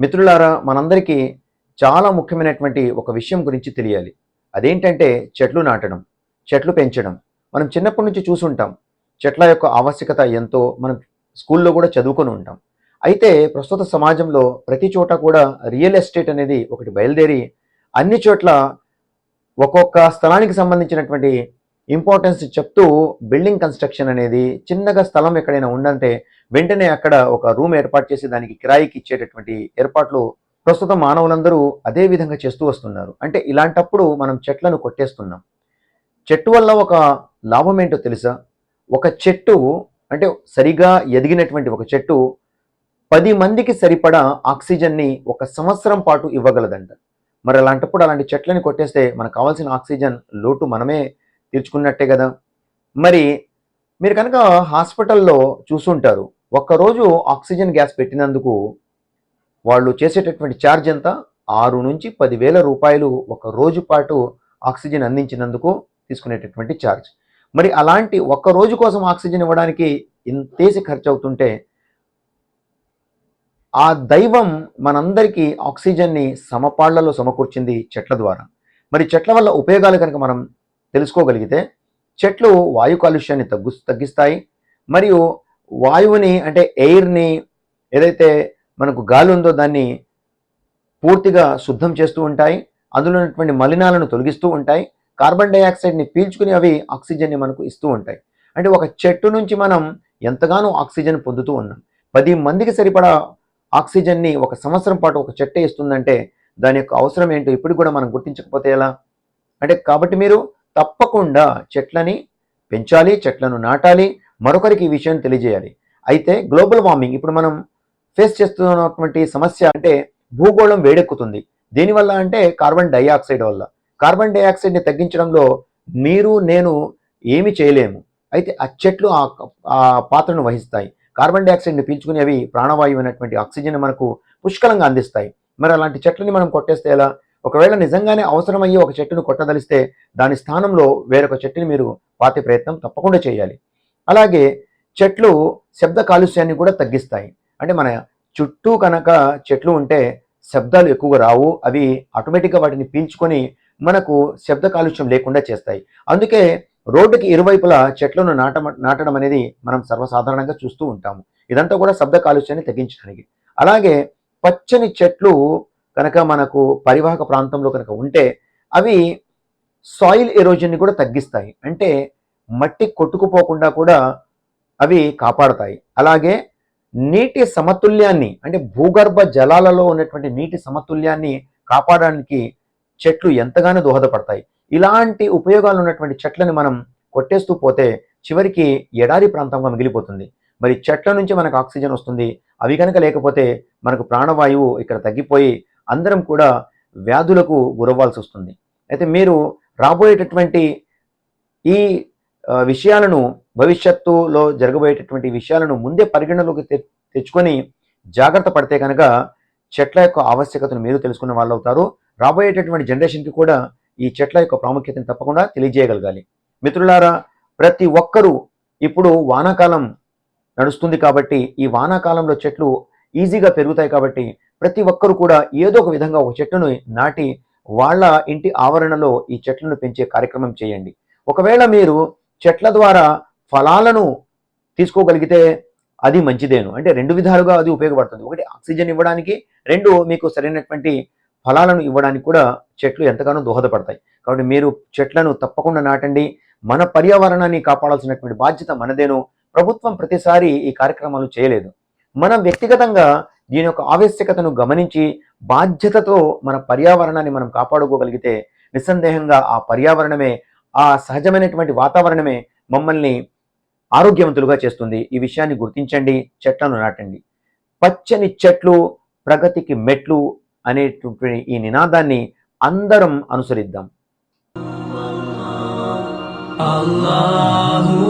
మిత్రులారా మనందరికీ చాలా ముఖ్యమైనటువంటి ఒక విషయం గురించి తెలియాలి. అదేంటంటే చెట్లు నాటడం చెట్లు పెంచడం. మనం చిన్నప్పటి నుంచి చూసుంటాం. చెట్ల యొక్క ఆవశ్యకత ఎంతో మనం స్కూల్లో కూడా చదువుకొని ఉంటాం. అయితే ప్రస్తుత సమాజంలో ప్రతి చోట కూడా రియల్ ఎస్టేట్ అనేది ఒకటి బయలుదేరి అన్ని చోట్ల ఒక్కొక్క స్థలానికి సంబంధించినటువంటి ఇంపార్టెన్స్ చెప్తూ బిల్డింగ్ కన్స్ట్రక్షన్ అనేది చిన్నగా స్థలం ఎక్కడైనా ఉందంటే వెంటనే అక్కడ ఒక రూమ్ ఏర్పాటు చేసి దానికి కిరాయికి ఇచ్చేటటువంటి ఏర్పాట్లు ప్రస్తుతం మానవులందరూ అదే విధంగా చేస్తూ వస్తున్నారు. అంటే ఇలాంటప్పుడు మనం చెట్లను కొట్టేస్తున్నాం. చెట్టు వల్ల ఒక లాభం ఏంటో తెలుసా? ఒక చెట్టు అంటే సరిగా ఎదిగినటువంటి ఒక చెట్టు పది మందికి సరిపడా ఆక్సిజన్ని ఒక సంవత్సరం పాటు ఇవ్వగలదంట. మరి అలాంటప్పుడు అలాంటి చెట్లని కొట్టేస్తే మనకు కావాల్సిన ఆక్సిజన్ లోటు మనమే తీర్చుకున్నట్టే కదా? మరి మీరు కనుక హాస్పిటల్లో చూసుంటారు ఒక్కరోజు ఆక్సిజన్ గ్యాస్ పెట్టినందుకు వాళ్ళు చేసేటటువంటి ఛార్జ్ ఎంత? ఆరు నుంచి పదివేల రూపాయలు ఒక రోజు పాటు ఆక్సిజన్ అందించినందుకు తీసుకునేటటువంటి ఛార్జ్. మరి అలాంటి ఒక్క రోజు కోసం ఆక్సిజన్ ఇవ్వడానికి ఇంతేసి ఖర్చు అవుతుంటే ఆ దైవం మనందరికీ ఆక్సిజన్ని సమపాళ్ళలో సమకూర్చింది చెట్ల ద్వారా. మరి చెట్ల వల్ల ఉపయోగాలు కనుక మనం తెలుసుకోగలిగితే చెట్లు వాయు కాలుష్యాన్ని తగ్గు తగ్గిస్తాయి. మరియు వాయువుని అంటే ఎయిర్ని ఏదైతే మనకు గాలి ఉందో దాన్ని పూర్తిగా శుద్ధం చేస్తూ ఉంటాయి. అందులో ఉన్నటువంటి మలినాలను తొలగిస్తూ ఉంటాయి. కార్బన్ డైఆక్సైడ్ని పీల్చుకుని అవి ఆక్సిజన్ని మనకు ఇస్తూ ఉంటాయి. అంటే ఒక చెట్టు నుంచి మనం ఎంతగానో ఆక్సిజన్ పొందుతూ ఉన్నాం. పది మందికి సరిపడా ఆక్సిజన్ని ఒక సంవత్సరం పాటు ఒక చెట్టే ఇస్తుందంటే దాని యొక్క అవసరం ఏంటో ఇప్పుడు కూడా మనం గుర్తించకపోతే ఎలా? అంటే కాబట్టి మీరు తప్పకుండా చెట్లని పెంచాలి చెట్లను నాటాలి. మరొకరికి ఈ విషయాన్ని తెలియజేయాలి. అయితే గ్లోబల్ వార్మింగ్ ఇప్పుడు మనం ఫేస్ చేస్తున్నటువంటి సమస్య అంటే భూగోళం వేడెక్కుతుంది. దేనివల్ల అంటే కార్బన్ డైఆక్సైడ్ వల్ల. కార్బన్ డైఆక్సైడ్ని తగ్గించడంలో మీరు నేను ఏమి చేయలేము. అయితే ఆ చెట్లు ఆ ఆ పాత్రను వహిస్తాయి. కార్బన్ డైఆక్సైడ్ని పీల్చుకుని అవి ప్రాణవాయువు అయినటువంటి ఆక్సిజన్ మనకు పుష్కలంగా అందిస్తాయి. మరి అలాంటి చెట్లని మనం కొట్టేస్తే ఎలా? ఒకవేళ నిజంగానే అవసరమయ్యే ఒక చెట్టును కొట్టదలిస్తే దాని స్థానంలో వేరొక చెట్టుని మీరు పాతే ప్రయత్నం తప్పకుండా చేయాలి. అలాగే చెట్లు శబ్ద కాలుష్యాన్ని కూడా తగ్గిస్తాయి. అంటే మన చుట్టూ కనుక చెట్లు ఉంటే శబ్దాలు ఎక్కువగా రావు. అవి ఆటోమేటిక్గా వాటిని పీల్చుకొని మనకు శబ్ద కాలుష్యం లేకుండా చేస్తాయి. అందుకే రోడ్డుకి ఇరువైపులా చెట్లను నాట నాటడం అనేది మనం సర్వసాధారణంగా చూస్తూ ఉంటాము. ఇదంతా కూడా శబ్ద కాలుష్యాన్ని తగ్గించడానికి. అలాగే పచ్చని చెట్లు కనుక మనకు పరివాహక ప్రాంతంలో కనుక ఉంటే అవి సాయిల్ ఎరోజన్ని కూడా తగ్గిస్తాయి. అంటే మట్టి కొట్టుకుపోకుండా కూడా అవి కాపాడతాయి. అలాగే నీటి సమతుల్యాన్ని అంటే భూగర్భ జలాలలో ఉన్నటువంటి నీటి సమతుల్యాన్ని కాపాడడానికి చెట్లు ఎంతగానో దోహదపడతాయి. ఇలాంటి ఉపయోగాలు ఉన్నటువంటి చెట్లను మనం కొట్టేస్తూ పోతే చివరికి ఎడారి ప్రాంతంగా మిగిలిపోతుంది. మరి చెట్ల నుంచి మనకు ఆక్సిజన్ వస్తుంది. అవి కనుక లేకపోతే మనకు ప్రాణవాయువు ఇక్కడ తగ్గిపోయి అందరం కూడా వ్యాధులకు గురవ్వాల్సి వస్తుంది. అయితే మీరు రాబోయేటటువంటి ఈ విషయాలను భవిష్యత్తులో జరగబోయేటటువంటి విషయాలను ముందే పరిగణలోకి తె- తెచ్చుకొని జాగ్రత్త పడితే కనుక చెట్ల యొక్క ఆవశ్యకతను మీరు తెలుసుకున్న వాళ్ళు అవుతారు రాబోయేటటువంటి జనరేషన్కి కూడా ఈ చెట్ల యొక్క ప్రాముఖ్యతను తప్పకుండా తెలియజేయగలగాలి. మిత్రులారా ప్రతి ఒక్కరూ ఇప్పుడు వానాకాలం నడుస్తుంది కాబట్టి ఈ వానాకాలంలో చెట్లు ఈజీగా పెరుగుతాయి కాబట్టి ప్రతి ఒక్కరు కూడా ఏదో ఒక విధంగా ఒక చెట్టును నాటి వాళ్ళ ఇంటి ఆవరణలో ఈ చెట్లను పెంచే కార్యక్రమం చేయండి. ఒకవేళ మీరు చెట్ల ద్వారా ఫలాలను తీసుకోగలిగితే అది మంచిదేను. అంటే రెండు విధాలుగా అది ఉపయోగపడుతుంది. ఒకటి ఆక్సిజన్ ఇవ్వడానికి రెండు మీకు సరైనటువంటి ఫలాలను ఇవ్వడానికి కూడా చెట్లు ఎంతగానో దోహదపడతాయి. కాబట్టి మీరు చెట్లను తప్పకుండా నాటండి. మన పర్యావరణాన్ని కాపాడాల్సినటువంటి బాధ్యత మనదేను. ప్రభుత్వం ప్రతిసారి ఈ కార్యక్రమాలు చేయలేదు. మనం వ్యక్తిగతంగా దీని యొక్క ఆవశ్యకతను గమనించి బాధ్యతతో మన పర్యావరణాన్ని మనం కాపాడుకోగలిగితే నిస్సందేహంగా ఆ పర్యావరణమే ఆ సహజమైనటువంటి వాతావరణమే మమ్మల్ని ఆరోగ్యవంతులుగా చేస్తుంది. ఈ విషయాన్ని గుర్తించండి చెట్లను నాటండి. పచ్చని చెట్లు ప్రగతికి మెట్లు అనేటువంటి ఈ నినాదాన్ని అందరం అనుసరిద్దాం. Allahu